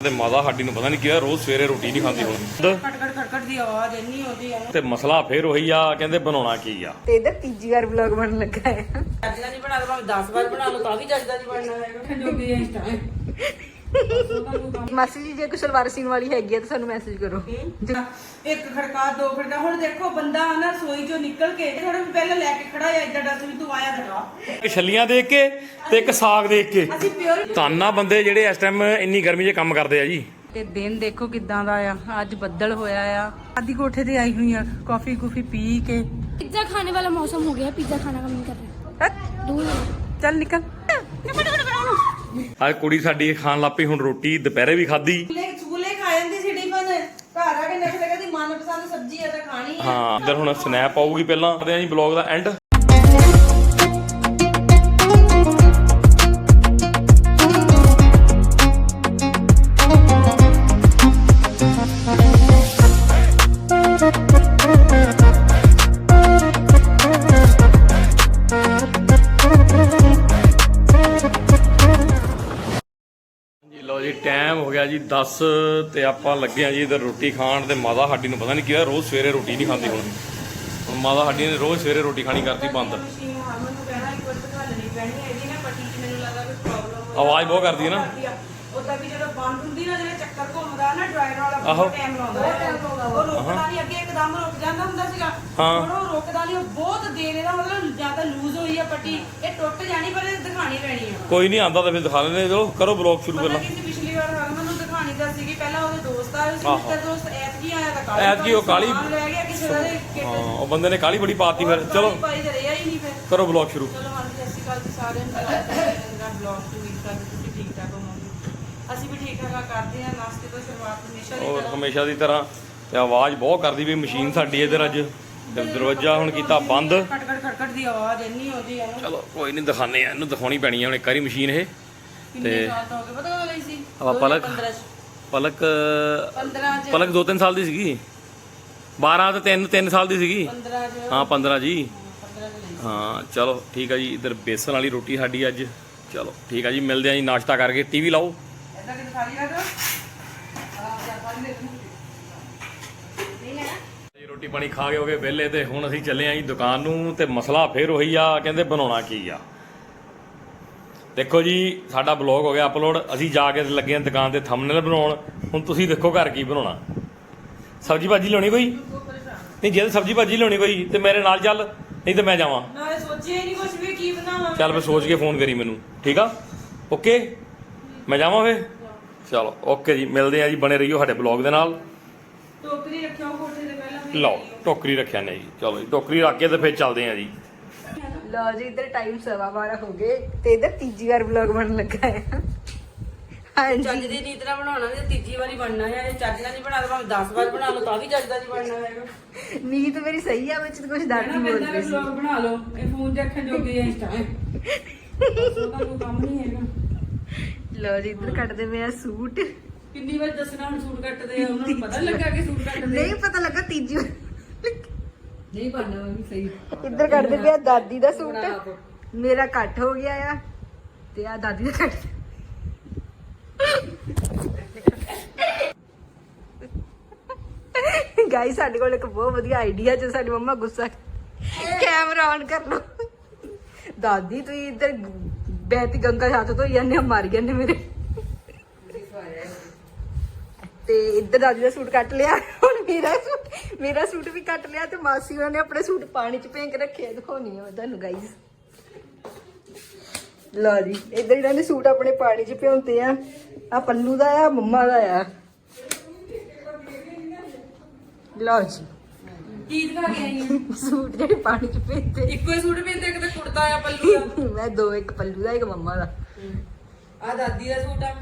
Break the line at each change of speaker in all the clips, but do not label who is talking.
ਤੇ ਮਾਤਾ ਸਾਡੀ ਨੂੰ ਪਤਾ ਨਹੀਂ ਕੀ ਹੋਇਆ ਰੋਜ਼ ਸਵੇਰੇ ਰੋਟੀ ਨਹੀਂ ਖਾਂਦੀ ਹੁਣ।
ਖਟ ਖਟ ਖਟ ਖਟ ਦੀ ਆਵਾਜ਼ ਇੰਨੀ ਆਉਂਦੀ ਆ
ਤੇ ਮਸਲਾ ਫੇਰ ਉਹੀ ਆ ਕਹਿੰਦੇ ਬਣਾਉਣਾ ਕੀ ਆ?
ਤੇ ਇਹਦਾ ਤੀਜੀ ਵਾਰ ਵਲੌਗ ਬਣਨ ਲੱਗਾ ਹੈ।
ਜੱਜਦਾ ਨਹੀਂ ਬਣਾ ਲਓ ਭਾਵੇਂ 10 ਵਾਰ ਬਣਾ ਲਓ ਤਾਂ ਵੀ ਜੱਜਦਾ ਨਹੀਂ ਬਣਨਾ ਹੈਗਾ। ਜੋ ਕਿ ਇੰਸਟਾ। ਹੈ
ਮਾਸੀ ਜੀ ਜੇ ਕੋਈ ਸਲਵਾਰ ਸੀਨ ਵਾਲੀ ਹੈਗੀ ਹੈ ਤਾਂ ਸਾਨੂੰ ਮੈਸੇਜ ਕਰੋ
ਇੱਕ ਖੜਕਾ ਦੋ ਖੜਕਾ ਹੁਣ ਦੇਖੋ ਬੰਦਾ ਨਾ ਸੋਈ ਚੋਂ ਨਿਕਲ ਕੇ ਥੋੜਾ ਵੀ ਪਹਿਲਾਂ ਲੈ ਕੇ ਖੜਾ ਆ ਇਦਾਂ ਦੱਸ ਵੀ ਤੂੰ ਆਇਆ ਦਿਖਾ
ਇੱਕ ਛੱਲੀਆਂ ਦੇਖ ਕੇ ਤੇ ਇੱਕ ਸਾਗ ਦੇਖ ਕੇ
ਅਸੀਂ ਪਿਓਰ
ਤਾਨਾ ਬੰਦੇ ਜਿਹੜੇ ਇਸ ਟਾਈਮ ਇੰਨੀ ਗਰਮੀ 'ਚ ਕੰਮ ਕਰਦੇ ਆ ਜੀ
ਤੇ ਦਿਨ ਦੇਖੋ ਕਿਦਾਂ ਦਾ ਆ ਅੱਜ ਬੱਦਲ ਹੋਇਆ ਆ ਆਦੀ ਕੋਠੇ ਤੇ ਆਈ ਹੋਈ ਆ ਕਾਫੀ ਕੁਫੀ ਪੀ ਕੇ
पिज्जा खाने वाला मौसम हो गया पिज्जा खाने का मन कर रहा है दूर हो गया।
ਅੱਜ ਕੁੜੀ ਸਾਡੀ ਖਾਣ ਲੱਪੀ ਹੁਣ ਰੋਟੀ ਦੁਪਹਿਰੇ ਵੀ ਖਾਧੀ।
ਸਕੂਲੇ ਖਾ ਜਾਂਦੀ ਸੀ ਟਿਫਨ। ਘਰ ਆ ਕੇ ਨਖਰੇ ਕਹਿੰਦੀ ਮਨਪਸੰਦ ਸਬਜ਼ੀ ਆ ਤਾਂ ਖਾਣੀ ਆ।
ਹਾਂ ਇੱਧਰ ਹੁਣ ਸਨੈਪ ਆਊਗੀ ਪਹਿਲਾਂ। ਕਰਦੇ ਆ ਜੀ ਬਲੌਗ ਦਾ ਐਂਡ ਗਿਆ ਜੀ 10 ਤੇ ਆਪਾਂ ਲੱਗੇ ਆ ਜੀ ਇਧਰ ਰੋਟੀ ਖਾਣ ਤੇ ਮਾਤਾ ਸਾਡੀ ਨੂੰ ਪਤਾ ਨਹੀਂ ਕੀ ਹੋਇਆ ਰੋਜ਼ ਸਵੇਰੇ ਰੋਟੀ ਨਹੀਂ ਖਾਂਦੀ ਹੁਣ। ਹੁਣ ਮਾਤਾ ਸਾਡੀ ਨੇ ਰੋਜ਼ ਸਵੇਰੇ ਰੋਟੀ ਖਾਣੀ ਕਰਤੀ ਬੰਦ।
ਮਸ਼ੀਨ ਹਰਮਨ ਨੂੰ ਕਹਿਣਾ ਇੱਕ ਵਾਰ ਦਿਖਾ ਲੈਣੀ ਪੈਣੀ ਹੈ ਇਹਦੀ ਨਾ ਪੱਟੀ 'ਚ ਮੈਨੂੰ ਲੱਗਦਾ ਕੋਈ ਪ੍ਰੋਬਲਮ
ਆਵਾਜ਼ ਬਹੁਤ ਕਰਦੀ ਹੈ ਨਾ।
ਉਦਾਂ ਵੀ ਜਦੋਂ ਬੰਦ ਹੁੰਦੀ ਨਾ ਜਿਹੜੇ ਚੱਕਰ ਘੁੰਮਦਾ ਨਾ ਡਰਾਈਵਰ ਵਾਲਾ
ਆਹੋ।
ਬਹੁਤ ਟਾਈਮ ਲਾਉਂਦਾ। ਉਹ ਰੁਕਦਾ ਨਹੀਂ ਅੱਗੇ ਇੱਕਦਮ ਰੁਕ ਜਾਂਦਾ ਹੁੰਦਾ ਸੀਗਾ।
ਹਾਂ।
ਹੁਣ ਉਹ ਰੁਕਦਾ ਨਹੀਂ ਉਹ ਬਹੁਤ ਦੇਰ ਇਹਦਾ ਮਤਲਬ ਜਾਂ ਤਾਂ ਲੂਜ਼ ਹੋਈ ਆ ਪੱਟੀ। ਇਹ ਟੁੱਟ ਜਾਣੀ ਪਰ ਇਹ ਦਿਖਾਣੀ ਪੈਣੀ ਆ।
ਕੋਈ ਨਹੀਂ ਆਂਦਾ ਤਾਂ ਫਿਰ ਦਿਖਾ ਲੈਂਦੇ ਚਲੋ ਕਰੋ ਬਲੌਗ ਸ਼ੁਰੂ ਪਹਿਲਾਂ
ਕਿ ਪਿਛਲੀ ਵਾਰ ਹਰਮਨ ਤਾਂ ਸੀਗੀ ਪਹਿਲਾਂ ਉਹਦੇ ਦੋਸਤ ਆਏ ਸੀ
ਆਹੋ।
ਮਿੱਤਰ ਦੋਸਤ ਐਤਕੀ ਆਇਆ ਤਾਂ ਕਾਲੀ
ਐਤਕੀ ਉਹ ਕਾਲੀ-
ਸਮਾਨ ਲੈ ਗਿਆ ਕਿਸੇ ਦਾ
ਹਾਂ
ਕਿੱਟ
ਉਹ ਬੰਦੇ ਨੇ ਕਾਲੀ ਬੜੀ ਪਾਤੀ ਫਿਰ ਚਲੋ।
ਭਾਈ ਤੇ ਰਿਹਾ ਹੀ ਨਹੀਂ ਫਿਰ।
ਕਰੋ ਬਲੌਗ ਸ਼ੁਰੂ।
ਚਲੋ ਹਾਂਜੀ ਅਕਾਲ ਜੀ ਸਾਰਿਆਂ ਨੂੰ। ਮੇਰਾ ਬਲੌਗ ਤੋਂ ਤੁਸੀਂ ਠੀਕ ਠਾਕ ਹੋਵੋਗੇ? ਅਸੀਂ ਵੀ ਠੀਕ ਠਾਕ ਕਰਦੇ ਹਾਂ ਨਾਸਤੇ ਤੋਂ ਸ਼ੁਰੂਆਤ ਹਮੇਸ਼ਾ ਦੀ
ਔਰ
ਤਰ੍ਹਾਂ।
ਹਮੇਸ਼ਾ ਦੀ ਤਰ੍ਹਾਂ ਤੇ ਆਵਾਜ਼ ਬਹੁਤ ਕਰਦੀ ਵੀ ਮਸ਼ੀਨ ਸਾਡੀ ਇੱਧਰ ਅੱਜ। ਤੇ ਦਰਵਾਜ਼ਾ ਹੁਣ ਕੀਤਾ ਬੰਦ।
ਖਟ ਖਟ ਖਟ ਖਟ ਦੀ ਆਵਾਜ਼ ਇੰਨੀ ਆਉਂਦੀ ਆ ਨਾ।
ਚਲੋ ਕੋਈ ਨਹੀਂ ਦਿਖਾਣੇ ਆ ਇਹਨੂੰ ਦਿਖਾਉਣੀ ਪੈਣੀ ਆ ਹੁਣ ਇੱਕ ਵਾਰੀ ਮਸ਼ੀਨ ਇਹ।
ਕਿੰਨੇ ਸਾਲ ਤੋਂ ਹੋ ਗਏ ਪਤਾ ਕਦੋਂ ਲਈ ਸੀ?
ਆਪਾਂ ਪਲਕ
2015 ਚ।
ਪਲਕ
15 ਚ।
ਪਲਕ 2-3 ਸਾਲ ਦੀ ਸੀਗੀ। 12 ਤੇ 3 3 ਸਾਲ ਦੀ ਸੀਗੀ।
15 ਚ।
ਹਾਂ 15 ਜੀ।
15 ਚ ਲਈ
ਹਾਂ ਚਲੋ ਠੀਕ ਆ ਜੀ ਇੱਧਰ ਬੇਸਨ ਵਾਲੀ ਰੋਟੀ ਸਾਡੀ ਅੱਜ। ਚਲੋ ਠੀਕ ਆ ਜੀ ਮਿਲਦੇ ਆ ਜੀ ਨਾਸ਼ਤਾ ਕਰਕੇ। ਟੀਵੀ ਲਾਓ।
ਐਦਾਂ ਕਿ ਦਿਖਾ ਲਿਆ ਕਰੋ ਆ ਜਾ ਪਾਣੀ ਦੇ
ਜੀ ਰੋਟੀ ਪਾਣੀ ਖਾ ਕੇ ਹੋ ਗਏ ਵਿਹਲੇ ਤੇ ਹੁਣ ਅਸੀਂ ਚੱਲੇ ਆਂ ਜੀ ਦੁਕਾਨ ਨੂੰ ਤੇ ਮਸਲਾ ਫੇਰ ਉਹੀ ਆ ਕਹਿੰਦੇ ਬਣਾਉਣਾ ਕੀ ਆ। ਦੇਖੋ ਜੀ ਸਾਡਾ ਬਲੌਗ ਹੋ ਗਿਆ ਅਪਲੋਡ। ਅਸੀਂ ਜਾ ਕੇ ਲੱਗੇ ਆਂ ਦੁਕਾਨ ਤੇ ਥੰਬਨੇਲ ਬਣਾਉਣ। ਹੁਣ ਤੁਸੀਂ ਦੇਖੋ ਘਰ ਕੀ ਬਣਾਉਣਾ। ਸਬਜੀ ਭਾਜੀ ਲਿਆਉਣੀ ਕੋਈ? ਨਹੀਂ ਜੇ ਸਬਜੀ ਭਾਜੀ ਲਿਆਉਣੀ ਕੋਈ ਤੇ ਮੇਰੇ ਨਾਲ ਚੱਲ ਨਹੀਂ ਤੇ ਮੈਂ ਜਾਵਾਂ।
ਨਾਲੇ ਸੋਚਿਆ ਹੀ ਨਹੀਂ ਕੁਝ ਵੀ ਕੀ ਬਣਾਵਾਂ
ਚੱਲ ਫਿਰ ਸੋਚ ਕੇ ਫੋਨ ਕਰੀ ਮੈਨੂੰ। ਠੀਕ ਆ? ਓਕੇ? ਮੈਂ ਜਾਵਾਂ ਫੇ ਚਲੋ ਓਕੇ ਜੀ ਮਿਲਦੇ ਆ ਜੀ ਬਣੇ ਰਹੀਓ ਸਾਡੇ ਬਲੌਗ ਦੇ ਨਾਲ।
ਟੋਕਰੀ ਰੱਖਿਓ ਕੋਠੇ ਤੇ ਪਹਿਲਾਂ
ਲਓ ਟੋਕਰੀ ਰੱਖਿਆ ਨੇ ਜੀ। ਚਲੋ ਜੀ ਟੋਕਰੀ ਰੱਖ ਕੇ ਤੇ ਫਿਰ ਚੱਲਦੇ ਆ ਜੀ।
ਲਓ ਜੀ ਇੱਧਰ ਟਾਈਮ ਸਵਾ ਬਾਰਾਂ ਹੋ ਗਏ ਤੇ ਇਹਦਾ ਤੀਜੀ ਵਾਰ ਵਲੌਗ ਬਣਨ ਲੱਗਾ ਹੈ।
ਚੱਜ ਦੀ ਰੀਤ ਨਾਲ ਬਣਾਉਣਾ ਤੇ ਤੀਜੀ ਵਾਰੀ ਬਣਨਾ ਹੈ ਜੇ ਚੱਜ ਨਾਲ ਨਹੀਂ ਬਣਾ ਭਾਵੇਂ 10 ਵਾਰ ਬਣਾ ਲਓ ਤਾਂ ਵੀ ਚੱਜ ਦਾ ਨਹੀਂ ਬਣਨਾ ਹੈਗਾ।
ਨੀਤ ਮੇਰੀ ਸਹੀ ਆ ਵਿੱਚ ਤਾਂ ਕੁਝ ਡਰ ਨਹੀਂ ਸੀ।
ਵਲੌਗ ਬਣਾ ਲਓ ਇਹ ਫੋਨ ਦੇਖਣ ਜੋਗੇ ਇੰਸਟਾ ਹੈ ਉਹਦਾ ਕੋਈ ਕੰਮ ਨਹੀਂ ਹੈਗਾ।
ਲਓ ਜੀ ਇੱਧਰ ਕੱਟਦੇ ਪਏ ਆ ਸੂਟ।
ਕਿੰਨੀ ਵਾਰ ਦੱਸਣਾ ਹੁਣ ਸੂਟ ਕੱਟਦੇ ਆ ਉਹਨਾਂ ਨੂੰ ਪਤਾ ਲੱਗਾ ਕਿ ਸੂਟ ਕੱਟਦੇ।
ਨਹੀਂ ਪਤਾ ਲੱਗਾ ਤੀਜੀ ਵਾਰ
ਨਹੀਂ ਬਣਨਾ ਵੀ ਸਹੀ
ਇੱਧਰ ਕੱਟਦੇ ਪਿਆ ਦਾਦੀ ਦਾ ਸੂਟ। ਮੇਰਾ ਕੱਟ ਹੋ ਗਿਆ ਆ। ਤੇ ਆ ਦਾਦੀ ਦਾ ਕੱਟ ਗਾਈ ਸਾਡੇ ਕੋਲ ਇੱਕ ਬਹੁਤ ਵਧੀਆ ਆਈਡੀਆ ਜੇ ਸਾਡੀ ਮੰਮਾ ਗੁੱਸਾ ਕੈਮਰਾ ਆਨ ਕਰ ਲਓ। ਦਾਦੀ ਤੂੰ ਇੱਧਰ ਬੈਤੀ ਗੰਗਾ ਹੱਥ ਤੋਂ ਜਾਂਦੇ ਮਾਰ ਜਾਂਦੇ ਮੇਰੇ। ਤੇ ਇੱਧਰ ਦਾਦੀ ਦਾ ਸੂਟ ਕੱਟ ਲਿਆ। ਮੇਰਾ ਸੂਟ ਮੇਰਾ ਸੂਟ ਵੀ ਕੱਟ ਲਿਆ ਤੇ ਮਾਸੀ ਉਹਨਾਂ ਨੇ ਆਪਣੇ ਸੂਟ ਪਾਣੀ 'ਚ ਭੇਂ ਕੇ ਰੱਖਿਆ ਦਿਖਾਉਣੀ ਆ ਮੈਂ ਤੁਹਾਨੂੰ ਗਾਈਸ ਲਓ ਜੀ ਇੱਧਰ ਇਹਨਾਂ ਨੇ ਸੂਟ ਆਪਣੇ ਪਾਣੀ 'ਚ ਭਿਉਂਤੇ ਆ। ਆ ਪੱਲੂ ਦਾ ਆ ਮੰਮਾ ਦਾ ਆ। ਲਓ ਜੀ।
ਕੀ ਦਿਖਾ ਕੇ ਆਈ ਆ?
ਸੂਟ ਜਿਹੜੇ ਪਾਣੀ 'ਚ ਭੇਜਤੇ
ਇੱਕੋ ਹੀ ਸੂਟ ਪੈਂਦੇ ਇੱਕ ਤਾਂ ਕੁੜਤਾ ਆ ਪੱਲੂ ਦਾ।
ਮੈਂ ਦੋ ਇੱਕ ਪੱਲੂ ਦਾ ਇੱਕ ਮੰਮਾ ਦਾ।
ਆ ਦਾਦੀ ਦਾ ਸੂਟ ਆ।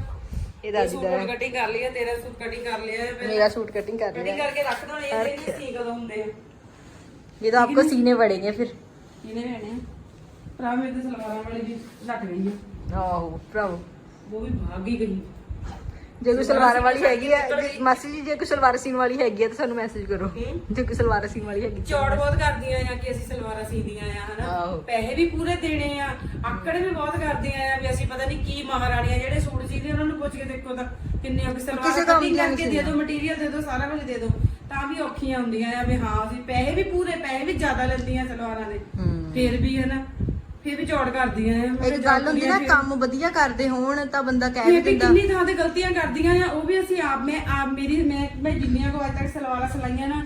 ਇਹ ਦਾਦੀ
ਸੂਟ
ਦਾ
ਹੁਣ ਕਟਿੰਗ ਕਰ ਲਈ ਆ ਤੇਰਾ ਸੂਟ ਕਟਿੰਗ ਕਰ ਲਿਆ ਹੈ
मेरा सूट कटिंग कर
ਕਟਿੰਗ
लिया
ਕਰਕੇ ਰੱਖ ਦੋ ਇਹ ਨਹੀਂ ਸੀ ਕਦੋਂ ਹੁੰਦੇ ਆ
ये तो आपको सीने पड़ेंगे फिर
ਇਹਨੇ ਲੈਣੇ ਆ ਭਰਾ ਮੇਰੇ ਤੇ ਸਲਵਾਰਾਂ ਵਾਲੀ ਵੀ ਲੱਟ ਗਈ ਆ
आहो भराओ
ਉਹ ਵੀ ਭਾਗ ਹੀ ਗਈ
ਜੇ ਕੋਈ ਸਲਵਾਰ ਵਾਲੀ ਹੈਗੀ ਹੈ ਮਾਸੀ ਜੀ ਜੇ ਕੋਈ ਸਲਵਾਰ ਸੀਨ ਵਾਲੀ ਹੈਗੀ ਹੈ ਤਾਂ ਸਾਨੂੰ ਮੈਸੇਜ ਕਰੋ। ਜੇ ਕੋਈ ਸਲਵਾਰ ਸੀਨ ਵਾਲੀ ਹੈਗੀ
ਚੌੜ ਬਹੁਤ ਕਰਦੀਆਂ ਆ ਕਿ ਅਸੀਂ ਸਲਵਾਰਾਂ ਸੀਂਦੀਆਂ ਆ ਹਨਾ। ਪੈਸੇ ਵੀ ਪੂਰੇ ਦੇਣੇ ਆ ਆਕੜ ਵੀ ਬਹੁਤ ਕਰਦੀਆਂ ਆ ਵੀ ਅਸੀਂ ਪਤਾ ਨਹੀਂ ਕੀ ਮਹਾਰਾਣੀਆਂ ਜਿਹੜੇ ਸੂਟ ਸੀਦੇ ਉਹਨਾਂ ਨੂੰ ਪੁੱਛ ਕੇ ਦੇਖੋ ਤਾਂ ਕਿੰਨੇ ਔਖੇ
ਕਿਸੇ
ਸਲਵਾਰ ਕਟਿੰਗ ਕਰਕੇ ਦੇ ਦਿਓ ਮਟੀਰੀਅਲ ਦੇ ਦਿਓ ਸਾਰਾ ਕੁਝ ਦੇ ਦਿਓ। ਤਾਂ ਵੀ ਔਖੀਆਂ ਹੁੰਦੀਆਂ ਆ ਵੀ ਹਾਂ ਅਸੀਂ ਪੈਸੇ ਵੀ ਪੂਰੇ ਪੈਸੇ ਵੀ ਜ਼ਿਆਦਾ ਲੈਂਦੀਆਂ ਸਲਵਾਰਾਂ ਦੇ। ਫੇਰ ਵੀ ਹਨਾ? ਫੇਰ ਵੀ ਚੌੜ ਕਰਦੀਆਂ ਆ
ਇੱਕ ਗੱਲ ਹੁੰਦੀ ਨਾ ਕੰਮ ਵਧੀਆ ਕਰਦੇ ਹੋਣ ਤਾਂ ਬੰਦਾ ਕਹਿ
ਫੇਰ
ਵੀ
ਵੀ
ਦਿੰਦਾ।
ਕਿੰਨੀ ਥਾਂ ਤੇ ਗਲਤੀਆਂ ਕਰਦੀਆਂ ਆ ਉਹ ਵੀ ਅਸੀਂ ਆਪ ਮੈਂ ਆਪ ਮੇਰੀ ਮੈਂ ਮੈਂ ਜਿੰਨੀਆਂ ਕੋ ਅੱਜ ਤੱਕ ਸਲਵਾਰਾਂ ਸਲਾਈਆਂ ਨਾ